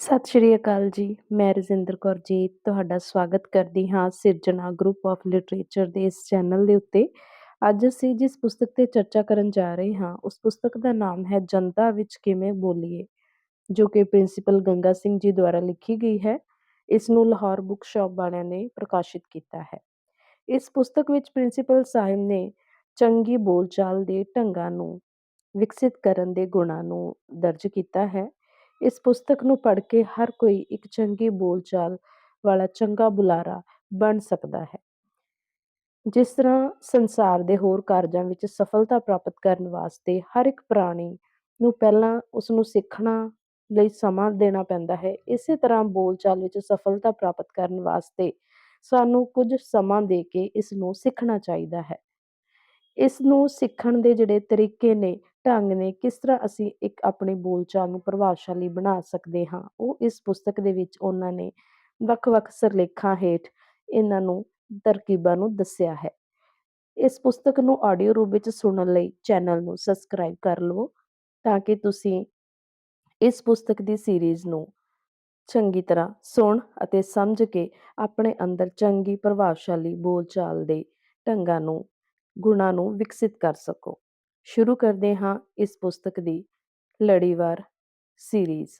ਸਤਿ ਸ਼੍ਰੀ ਅਕਾਲ ਜੀ, ਮੈਂ ਰਜਿੰਦਰ ਕੌਰ ਜੀ, ਤੁਹਾਡਾ ਸਵਾਗਤ ਕਰਦੀ ਹਾਂ ਸਿਰਜਣਾ ਗਰੁੱਪ ਆਫ ਲਿਟਰੇਚਰ ਦੇ ਇਸ ਚੈਨਲ ਦੇ ਉੱਤੇ। ਅੱਜ ਅਸੀਂ ਜਿਸ ਪੁਸਤਕ ਤੇ ਚਰਚਾ ਕਰਨ ਜਾ ਰਹੇ ਹਾਂ, ਉਸ ਪੁਸਤਕ ਦਾ ਨਾਮ ਹੈ ਜਨਤਾ ਵਿੱਚ ਕਿਵੇਂ ਬੋਲੀਏ, ਜੋ ਕਿ ਪ੍ਰਿੰਸੀਪਲ ਗੰਗਾ ਸਿੰਘ ਜੀ ਦੁਆਰਾ ਲਿਖੀ ਗਈ ਹੈ। ਇਸ ਨੂੰ ਲਾਹੌਰ ਬੁੱਕ ਸ਼ਾਪ ਵਾਲਿਆਂ ਨੇ ਪ੍ਰਕਾਸ਼ਿਤ ਕੀਤਾ ਹੈ। ਇਸ ਪੁਸਤਕ ਵਿੱਚ ਪ੍ਰਿੰਸੀਪਲ ਸਾਹਿਬ ਨੇ ਚੰਗੀ ਬੋਲਚਾਲ ਦੇ ਢੰਗਾਂ ਨੂੰ ਵਿਕਸਿਤ ਕਰਨ ਦੇ ਗੁਣਾਂ ਨੂੰ ਦਰਜ ਕੀਤਾ ਹੈ। ਇਸ ਪੁਸਤਕ ਨੂੰ ਪੜ੍ਹ ਕੇ ਹਰ ਕੋਈ ਇੱਕ ਚੰਗੀ ਬੋਲਚਾਲ ਵਾਲਾ ਚੰਗਾ ਬੁਲਾਰਾ ਬਣ ਸਕਦਾ ਹੈ। ਜਿਸ ਤਰ੍ਹਾਂ ਸੰਸਾਰ ਦੇ ਹੋਰ ਕਾਰਜਾਂ ਵਿੱਚ ਸਫਲਤਾ ਪ੍ਰਾਪਤ ਕਰਨ ਵਾਸਤੇ ਹਰ ਇੱਕ ਪ੍ਰਾਣੀ ਨੂੰ ਪਹਿਲਾਂ ਉਸ ਨੂੰ ਸਿੱਖਣਾ ਲਈ ਸਮਾਂ ਦੇਣਾ ਪੈਂਦਾ ਹੈ, ਇਸੇ ਤਰ੍ਹਾਂ ਬੋਲਚਾਲ ਵਿੱਚ ਸਫਲਤਾ ਪ੍ਰਾਪਤ ਕਰਨ ਵਾਸਤੇ ਸਾਨੂੰ ਕੁਝ ਸਮਾਂ ਦੇ ਕੇ ਇਸ ਨੂੰ ਸਿੱਖਣਾ ਚਾਹੀਦਾ ਹੈ। ਇਸ ਨੂੰ ਸਿੱਖਣ ਦੇ ਜਿਹੜੇ ਤਰੀਕੇ ਨੇ ਢੰਗ ਨੇ ਕਿਸ ਤਰ੍ਹਾਂ ਅਸੀਂ ਇੱਕ ਆਪਣੀ ਬੋਲਚਾਲ ਨੂੰ ਪ੍ਰਭਾਵਸ਼ਾਲੀ ਬਣਾ ਸਕਦੇ ਹਾਂ? ਉਹ ਇਸ ਪੁਸਤਕ ਦੇ ਵਿੱਚ ਉਹਨਾਂ ਨੇ ਵੱਖ-ਵੱਖ ਸਰਲੇਖਾਂ ਹੇਠ ਇਹਨਾਂ ਨੂੰ ਤਰਕੀਬਾਂ ਨੂੰ ਦੱਸਿਆ ਹੈ। ਇਸ ਪੁਸਤਕ ਨੂੰ ਆਡੀਓ ਰੂਪ ਵਿੱਚ ਸੁਣਨ ਲਈ ਚੈਨਲ ਨੂੰ ਸਬਸਕ੍ਰਾਈਬ ਕਰ ਲਵੋ ਤਾਂ ਕਿ ਤੁਸੀਂ ਇਸ ਪੁਸਤਕ ਦੀ ਸੀਰੀਜ਼ ਨੂੰ ਚੰਗੀ ਤਰ੍ਹਾਂ ਸੁਣ ਅਤੇ ਸਮਝ ਕੇ ਆਪਣੇ ਅੰਦਰ ਚੰਗੀ ਪ੍ਰਭਾਵਸ਼ਾਲੀ ਬੋਲਚਾਲ ਦੇ ਢੰਗਾਂ ਨੂੰ, ਗੁਣਾਂ ਨੂੰ ਵਿਕਸਿਤ ਕਰ ਸਕੋ। ਸ਼ੁਰੂ ਕਰਦੇ ਹਾਂ ਇਸ ਪੁਸਤਕ ਦੀ ਲੜੀਵਾਰ ਸੀਰੀਜ਼